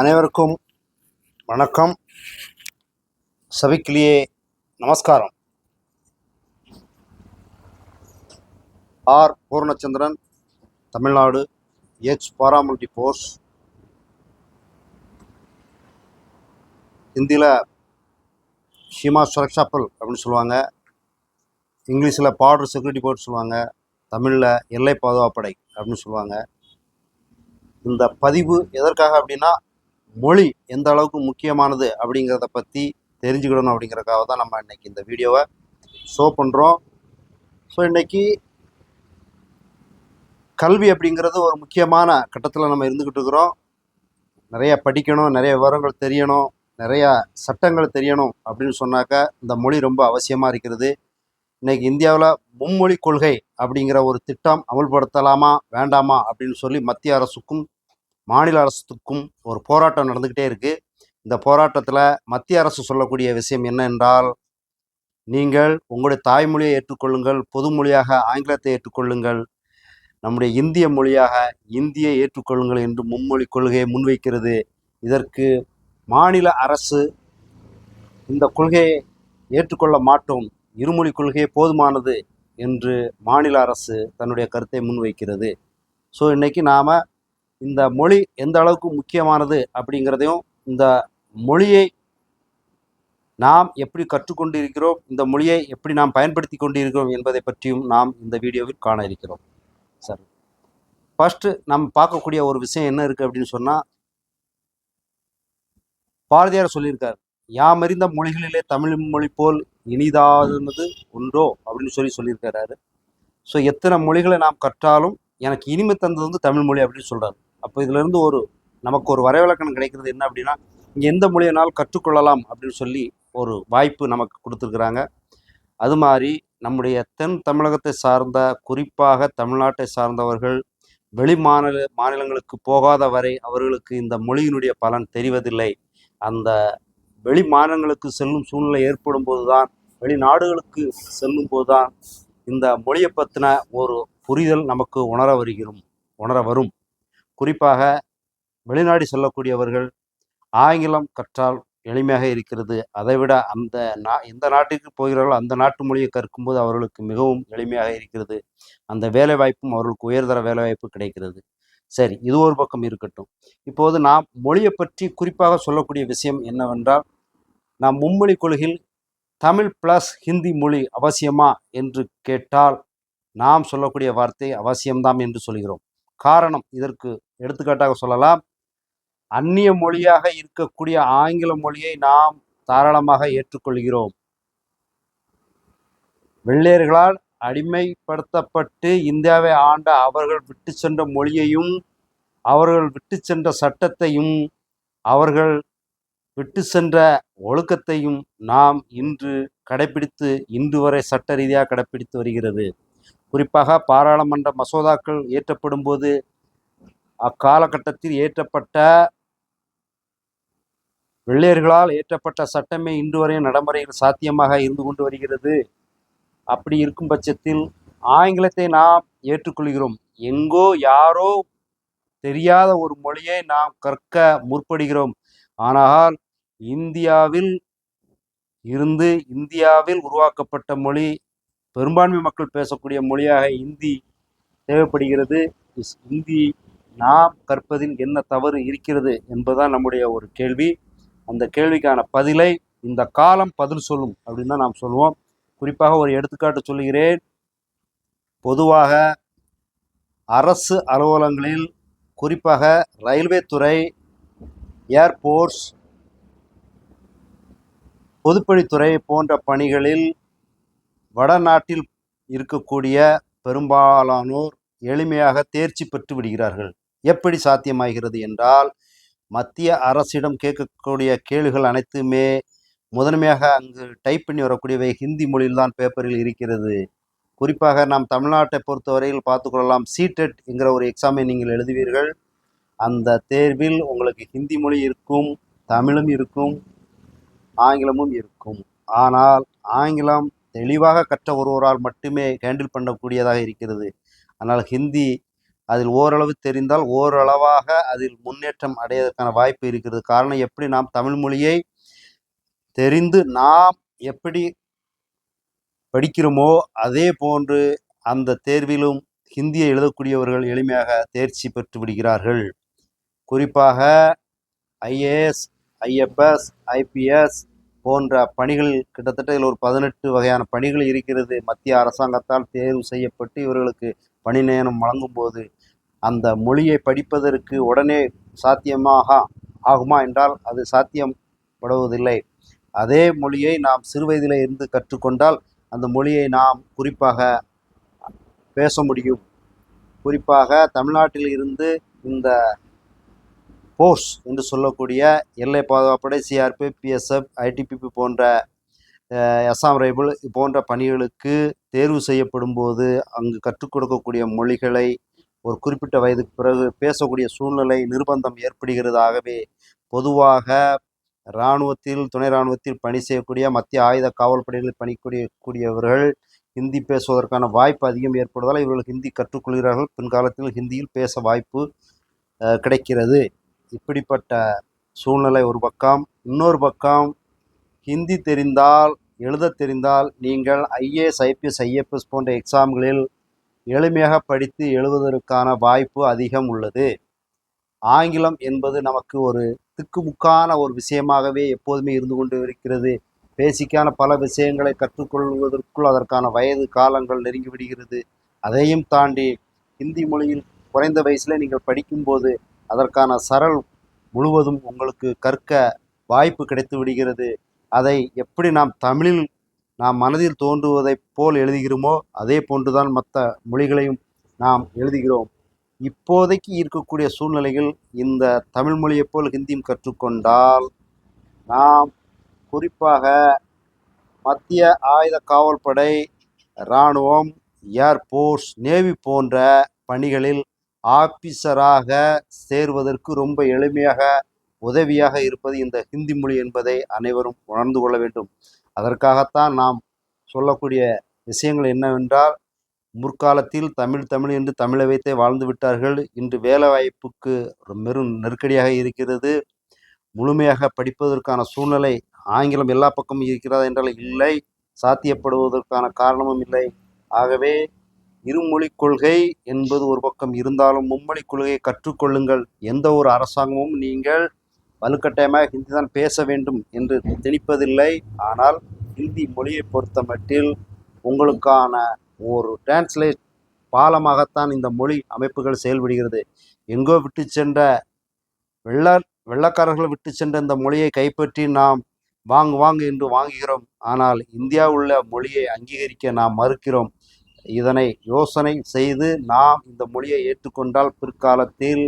அனைவருக்கும் வணக்கம். சபிக்கிளியே நமஸ்காரம். ஆர். பூர்ணச்சந்திரன் தமிழ்நாடு எச் பாராமல்டி போர்ஸ் ஹிந்தியில் ஷீமா சுரக்ஷாப்பல் அப்படின்னு சொல்லுவாங்க. இங்கிலீஷில் பார்டர் செக்யூரிட்டி போர்ட் சொல்லுவாங்க. தமிழில் எல்லை பாதுகாப்படை அப்படின்னு சொல்லுவாங்க. இந்த பதிவு எதற்காக அப்படின்னா மொழி எந்த அளவுக்கு முக்கியமானது அப்படிங்கிறத பற்றி தெரிஞ்சுக்கிடணும் அப்படிங்கிறக்காக தான் நம்ம இன்னைக்கு இந்த வீடியோவை ஷோ பண்ணுறோம் ஸோ இன்றைக்கி கல்வி அப்படிங்கிறது ஒரு முக்கியமான கட்டத்தில் நம்ம இருந்துக்கிட்டு இருக்கிறோம். நிறைய படிக்கணும் நிறைய விவரங்கள் தெரியணும் நிறைய சட்டங்கள் தெரியணும் அப்படின்னு சொன்னாக்க இந்த மொழி ரொம்ப அவசியமாக இருக்கிறது. இன்னைக்கு இந்தியாவில் மும்மொழி கொள்கை அப்படிங்கிற ஒரு திட்டம் அமல்படுத்தலாமா வேண்டாமா அப்படின்னு சொல்லி மத்திய அரசுக்கும் மாநில அரசுக்கும் ஒரு போராட்டம் நடந்துக்கிட்டே இருக்கு. இந்த போராட்டத்தில் மத்திய அரசு சொல்லக்கூடிய விஷயம் என்ன என்றால் நீங்கள் உங்களுடைய தாய்மொழியை ஏற்றுக்கொள்ளுங்கள் பொது மொழியாக ஆங்கிலத்தை ஏற்றுக்கொள்ளுங்கள் நம்முடைய இந்திய மொழியாக இந்தியை ஏற்றுக்கொள்ளுங்கள் என்று மும்மொழி கொள்கையை முன்வைக்கிறது. இதற்கு மாநில அரசு இந்த கொள்கையை ஏற்றுக்கொள்ள மாட்டோம். இருமொழி கொள்கையே போதுமானது என்று மாநில அரசு தன்னுடைய கருத்தை முன்வைக்கிறது. ஸோ இன்னைக்கு நாம் இந்த மொழி எந்த அளவுக்கு முக்கியமானது அப்படிங்கிறதையும் இந்த மொழியை நாம் எப்படி கற்றுக்கொண்டு இருக்கிறோம் இந்த மொழியை எப்படி நாம் பயன்படுத்தி கொண்டு இருக்கிறோம் என்பதை பற்றியும் நாம் இந்த வீடியோவில் காண இருக்கிறோம். சரி. ஃபஸ்ட்டு நாம் பார்க்கக்கூடிய ஒரு விஷயம் என்ன இருக்குது அப்படின்னு சொன்னால் பாரதியார் சொல்லியிருக்கார் யாமறிந்த மொழிகளிலே தமிழ் மொழி போல் இனிதானது ஒன்றோ அப்படின்னு சொல்லி சொல்லியிருக்கிறாரு. ஸோ எத்தனை மொழிகளை நாம் கற்றாலும் எனக்கு இனிமை தந்தது வந்து தமிழ் மொழி அப்படின்னு சொல்கிறாரு அப்போ இதுலேருந்து ஒரு நமக்கு ஒரு வரைவிலக்கணம் கிடைக்கிறது என்ன அப்படின்னா இங்கே எந்த மொழியினால் கற்றுக்கொள்ளலாம் அப்படின்னு சொல்லி ஒரு வாய்ப்பு நமக்கு கொடுத்துருக்குறாங்க. அது மாதிரி நம்முடைய தென் தமிழகத்தை சார்ந்த குறிப்பாக தமிழ்நாட்டை சார்ந்தவர்கள் வெளி மாநில மாநிலங்களுக்கு போகாத வரை அவர்களுக்கு இந்த மொழியினுடைய பலன் தெரிவதில்லை. அந்த வெளி மாநிலங்களுக்கு செல்லும் சூழ்நிலை ஏற்படும் போதுதான் வெளிநாடுகளுக்கு செல்லும் போதுதான் இந்த மொழியை பற்றின ஒரு புரிதல் நமக்கு உணர வருகிறோம் உணர வரும். குறிப்பாக வெளிநாடு செல்லக்கூடியவர்கள் ஆங்கிலம் கற்றால் எளிமையாக இருக்கிறது. அதைவிட அந்த நா எந்த நாட்டுக்கு போகிறார்களோ அந்த நாட்டு மொழியை கற்கும்போது அவர்களுக்கு மிகவும் எளிமையாக இருக்கிறது. அந்த வேலை வாய்ப்பும் அவர்களுக்கு உயர்தர வேலை வாய்ப்பு கிடைக்கிறது. சரி இது ஒரு பக்கம் இருக்கட்டும். இப்போது நாம் மொழியை பற்றி குறிப்பாக சொல்லக்கூடிய விஷயம் என்னவென்றால் நாம் மும்மொழி கொள்கையில் தமிழ் ப்ளஸ் ஹிந்தி மொழி அவசியமா என்று கேட்டால் நாம் சொல்லக்கூடிய வார்த்தை அவசியம்தான் என்று சொல்கிறோம். காரணம் இதற்கு எடுத்துக்காட்டாக சொல்லலாம். அந்நிய மொழியாக இருக்கக்கூடிய ஆங்கில மொழியை நாம் தாராளமாக ஏற்றுக்கொள்கிறோம். வெள்ளையர்களால் அடிமைப்படுத்தப்பட்டு இந்தியாவை ஆண்ட அவர்கள் விட்டு சென்ற மொழியையும் அவர்கள் விட்டு சென்ற சட்டத்தையும் அவர்கள் விட்டு சென்ற ஒழுக்கத்தையும் நாம் இன்று கடைபிடித்து இன்று வரை சட்ட ரீதியாக கடைபிடித்து வருகிறது. குறிப்பாக பாராளுமன்ற மசோதாக்கள் இயற்றப்படும் போது அக்காலகட்டத்தில் ஏற்றப்பட்ட வெள்ளையர்களால் ஏற்றப்பட்ட சட்டமே இன்று வரையும் நடைமுறையில் சாத்தியமாக இருந்து கொண்டு வருகிறது. அப்படி இருக்கும் பட்சத்தில் ஆங்கிலத்தை நாம் ஏற்றுக்கொள்கிறோம். எங்கோ யாரோ தெரியாத ஒரு மொழியை நாம் கற்க முற்படுகிறோம். ஆனால் இந்தியாவில் இருந்து இந்தியாவில் உருவாக்கப்பட்ட மொழி பெரும்பான்மை மக்கள் பேசக்கூடிய மொழியாக இந்தி தேவைப்படுகிறது. இந்தி நாம் கற்பதில் என்ன தவறு இருக்கிறது என்பதுதான் நம்முடைய ஒரு கேள்வி. அந்த கேள்விக்கான பதிலை இந்த காலம் பதில் சொல்லும் அப்படின்னு தான் நாம் சொல்லுவோம். குறிப்பாக ஒரு எடுத்துக்காட்டு சொல்லுகிறேன். பொதுவாக அரசு அலுவலகங்களில் குறிப்பாக ரயில்வே துறை ஏர்போர்ட்ஸ் பொதுப்பணித்துறை போன்ற பணிகளில் வடநாட்டில் இருக்கக்கூடிய பெரும்பாலானோர் எளிமையாக தேர்ச்சி பெற்று விடுகிறார்கள். எப்படி சாத்தியமாகிறது என்றால் மத்திய அரசிடம் கேட்கக்கூடிய கேள்விகள் அனைத்துமே முதன்மையாக அங்கு டைப் பண்ணி வரக்கூடியவை ஹிந்தி மொழியில் தான் பேப்பரில் இருக்கிறது. குறிப்பாக நாம் தமிழ்நாட்டை பொறுத்தவரையில் பார்த்துக்கொள்ளலாம் சீடெட் என்கிற ஒரு எக்ஸாமை நீங்கள் எழுதுவீர்கள். அந்த தேர்வில் உங்களுக்கு ஹிந்தி மொழி இருக்கும் தமிழும் இருக்கும் ஆங்கிலமும் இருக்கும். ஆனால் ஆங்கிலம் தெளிவாக கற்ற ஒருவரால் மட்டுமே ஹேண்டில் பண்ணக்கூடியதாக இருக்கிறது. ஆனால் ஹிந்தி அதில் ஓரளவு தெரிந்தால் ஓரளவாக அதில் முன்னேற்றம் அடைவதற்கான வாய்ப்பு இருக்கிறது. காரணம் எப்படி நாம் தமிழ் மொழியை தெரிந்து நாம் எப்படி படிக்கிறோமோ அதே போன்று அந்த தேர்விலும் ஹிந்தியை எழுதக்கூடியவர்கள் எளிமையாக தேர்ச்சி பெற்று விடுகிறார்கள். குறிப்பாக ஐஏஎஸ் ஐஎஃப்எஸ் ஐபிஎஸ் போன்ற பணிகள் கிட்டத்தட்ட இதில் ஒரு பதினெட்டு வகையான பணிகள் இருக்கிறது. மத்திய அரசாங்கத்தால் தேர்வு செய்யப்பட்டு இவர்களுக்கு பணி நேரம் வழங்கும் போது அந்த மொழியை படிப்பதற்கு உடனே சாத்தியமாக ஆகுமா என்றால் அது சாத்தியப்படுவதில்லை. அதே மொழியை நாம் சிறுவயதில் இருந்து கற்றுக்கொண்டால் அந்த மொழியை நாம் குறிப்பாக பேச முடியும். குறிப்பாக தமிழ்நாட்டில் இருந்து இந்த போர்ஸ் என்று சொல்லக்கூடிய எல்லை பாதுகாப்படை சிஆர்பி பிஎஸ்எஃப் ஐடிபிபி போன்ற அசாம் ரைபிள் போன்ற பணிகளுக்கு தேர்வு செய்யப்படும் போது அங்கு கற்றுக் கொடுக்கக்கூடிய மொழிகளை ஒரு குறிப்பிட்ட வயதுக்கு பிறகு பேசக்கூடிய சூழ்நிலை நிர்பந்தம் ஏற்படுகிறதாகவே பொதுவாக இராணுவத்தில் துணை இராணுவத்தில் பணி செய்யக்கூடிய மத்திய ஆயுத காவல்படைகளில் பணிக்கூடிய கூடியவர்கள் ஹிந்தி பேசுவதற்கான வாய்ப்பு அதிகம் ஏற்படுவதால் இவர்கள் ஹிந்தி கற்றுக்கொள்கிறார்கள் பின்காலத்தில் ஹிந்தியில் பேச வாய்ப்பு கிடைக்கிறது. இப்படிப்பட்ட சூழ்நிலை ஒரு பக்கம் இன்னொரு பக்கம் ஹிந்தி தெரிந்தால் எழுத தெரிந்தால் நீங்கள் ஐஏஎஸ் ஐபிஎஸ் ஐஎஃப்எஸ் போன்ற எக்ஸாம்களில் எளிமையாக படித்து எழுதுவதற்கான வாய்ப்பு அதிகம் உள்ளது. ஆங்கிலம் என்பது நமக்கு ஒரு திக்குமுக்கான ஒரு விஷயமாகவே எப்போதுமே இருந்து கொண்டு இருக்கிறது. பேசிக்கான பல விஷயங்களை கற்றுக்கொள்வதற்குள் அதற்கான வயது காலங்கள் நெருங்கி விடுகிறது. அதையும் தாண்டி ஹிந்தி மொழியில் குறைந்த வயசில் நீங்கள் படிக்கும்போது அதற்கான சரல் முழுவதும் உங்களுக்கு கற்க வாய்ப்பு கிடைத்து விடுகிறது. அதை எப்படி நாம் தமிழில் நாம் மனதில் தோன்றுவதைப் போல் எழுதுகிறோமோ அதே போன்றுதான் மற்ற மொழிகளையும் நாம் எழுதுகிறோம். இப்போதைக்கு இருக்கக்கூடிய சூழ்நிலையில் இந்த தமிழ் மொழியைப் போல் ஹிந்தியும் கற்றுக்கொண்டால் நாம் குறிப்பாக மத்திய ஆயுத காவல்படை இராணுவம் ஏர்ஃபோர்ஸ் நேவி போன்ற பணிகளில் ஆபிசராக சேர்வதற்கு ரொம்ப எளிமையாக உதவியாக இருப்பது இந்த ஹிந்தி மொழி என்பதை அனைவரும் உணர்ந்து கொள்ள வேண்டும். அதற்காகத்தான் நாம் சொல்லக்கூடிய விஷயங்கள் என்னவென்றால் முற்காலத்தில் தமிழ் தமிழ் என்று தமிழை வைத்தே வாழ்ந்து விட்டார்கள். இன்று வேலைவாய்ப்புக்கு பெரும் நெருக்கடியாக இருக்கிறது. முழுமையாக படிப்பதற்கான சூழ்நிலை ஆங்கிலம் எல்லா பக்கமும் இருக்கிறதா என்றால் இல்லை. சாத்தியப்படுவதற்கான காரணமும் இல்லை. ஆகவே இருமொழிக் கொள்கை என்பது ஒரு பக்கம் இருந்தாலும் மும்மொழிக் கொள்கையை கற்றுக்கொள்ளுங்கள். எந்த ஒரு அரசாங்கமும் நீங்கள் வலுக்கட்டாயமாக ஹிந்தி தான் பேச வேண்டும் என்று திணிப்பதில்லை. ஆனால் ஹிந்தி மொழியை பொறுத்த மட்டில் உங்களுக்கான ஒரு டிரான்ஸ்லேட் பாலமாகத்தான் இந்த மொழி அமைப்புகள் செயல்படுகிறது. எங்கோ விட்டு சென்ற வெள்ள வெள்ளக்காரர்கள் விட்டு சென்ற இந்த மொழியை கைப்பற்றி நாம் வாங்கு வாங்கு என்று வாங்குகிறோம். ஆனால் இந்தியா உள்ள மொழியை அங்கீகரிக்க நாம் மறுக்கிறோம். இதனை யோசனை செய்து நாம் இந்த மொழியை ஏற்றுக்கொண்டால் பிற்காலத்தில்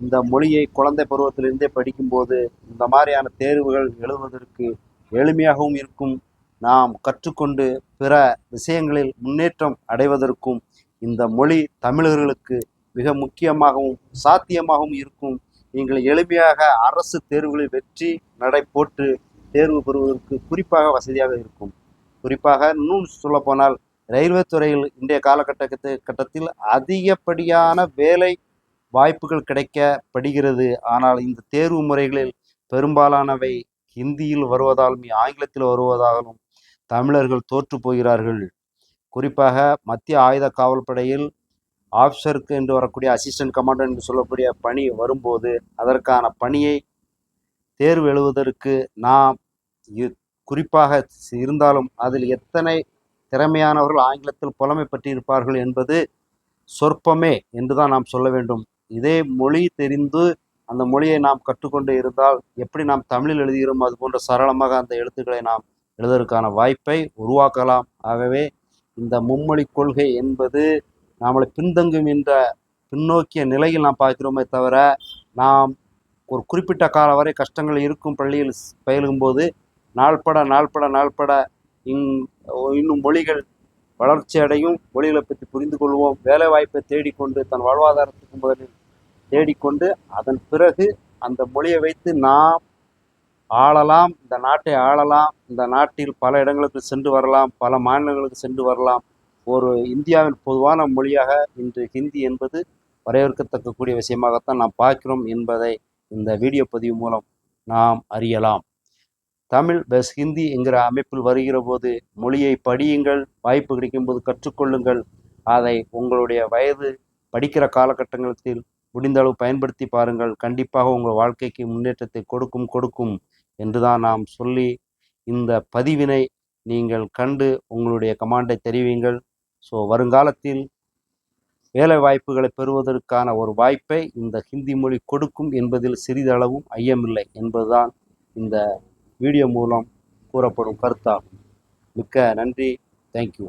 இந்த மொழியை குழந்தை பருவத்திலிருந்தே படிக்கும்போது இந்த மாதிரியான தேர்வுகள் எழுதுவதற்கு எளிமையாகவும் இருக்கும். நாம் கற்றுக்கொண்டு பிற விஷயங்களில் முன்னேற்றம் அடைவதற்கும் இந்த மொழி தமிழர்களுக்கு மிக முக்கியமாகவும் சாத்தியமாகவும் இருக்கும். நீங்கள் எளிமையாக அரசு தேர்வுகளில் வெற்றி நடை போட்டு தேர்வு பெறுவதற்கு குறிப்பாக வசதியாக இருக்கும். குறிப்பாக இன்னும் சொல்லப்போனால் ரயில்வே துறையில் இன்றைய காலகட்டத்து கட்டத்தில் அதிகப்படியான வேலை வாய்ப்புகள் கிடைக்கப்படுகிறது. ஆனால் இந்த தேர்வு முறைகளில் பெரும்பாலானவை ஹிந்தியில் வருவதாலும் ஆங்கிலத்தில் வருவதாலும் தமிழர்கள் தோற்று போகிறார்கள். குறிப்பாக மத்திய ஆயுத காவல்படையில் ஆஃபீஸருக்கு என்று வரக்கூடிய அசிஸ்டன்ட் கமாண்டர் என்று சொல்லக்கூடிய பணி வரும்போது அதற்கான பணியை தேர்வு எழுவதற்கு நாம் இ- குறிப்பாக இருந்தாலும் அதில் எத்தனை திறமையானவர்கள் ஆங்கிலத்தில் புலமை பெற்றிருப்பார்கள் என்பது சொற்பமே என்று தான் நாம் சொல்ல வேண்டும். இதே மொழி தெரிந்து அந்த மொழியை நாம் கற்றுக்கொண்டு இருந்தால் எப்படி நாம் தமிழில் எழுதுகிறோம் அது போன்ற சரளமாக அந்த எழுத்துக்களை நாம் எழுதுவதற்கான வாய்ப்பை உருவாக்கலாம். ஆகவே இந்த மும்மொழி கொள்கை என்பது நம்மளை பின்தங்கும் என்ற பின்னோக்கிய நிலையில் நாம் பார்க்கிறோமே தவிர நாம் ஒரு குறிப்பிட்ட காலம் வரை கஷ்டங்கள் இருக்கும் பள்ளியில் பயிலும்போது நாள்பட நாள்பட நாள்பட இங் இன்னும் மொழிகள் வளர்ச்சி அடையும். மொழிகளை பற்றி புரிந்து கொள்வோம். வேலை வாய்ப்பை தேடிக்கொண்டு தன் வாழ்வாதாரத்துக்கு முதலில் தேடிக்கொண்டு அதன் பிறகு அந்த மொழியை வைத்து நாம் ஆளலாம். இந்த நாட்டை ஆளலாம். இந்த நாட்டில் பல இடங்களுக்கு சென்று வரலாம். பல மாநிலங்களுக்கு சென்று வரலாம். ஒரு இந்தியாவின் பொதுவான மொழியாக இன்று ஹிந்தி என்பது வரவேற்கத்தக்கக்கூடிய விஷயமாகத்தான் நாம் பார்க்கிறோம் என்பதை இந்த வீடியோ பதிவு மூலம் நாம் அறியலாம். தமிழ் பெஸ் ஹிந்தி என்கிற அமைப்பில் வருகிற போது மொழியை படியுங்கள் வாய்ப்பு கிடைக்கும்போது கற்றுக்கொள்ளுங்கள். அதை உங்களுடைய வயது படிக்கிற காலகட்டங்களில் முடிந்தளவு பயன்படுத்தி பாருங்கள். கண்டிப்பாக உங்கள் வாழ்க்கைக்கு முன்னேற்றத்தை கொடுக்கும் கொடுக்கும் என்று தான் நாம் சொல்லி இந்த பதிவினை நீங்கள் கண்டு உங்களுடைய கமாண்டை தெரிவிங்கள் ஸோ வருங்காலத்தில் வேலை வாய்ப்புகளை பெறுவதற்கான ஒரு வாய்ப்பை இந்த ஹிந்தி மொழி கொடுக்கும் என்பதில் சிறிதளவும் ஐயமில்லை என்பதுதான் இந்த வீடியோ மூலம் கூறப்படும் கருத்தாகும். மிக்க நன்றி. தேங்க்யூ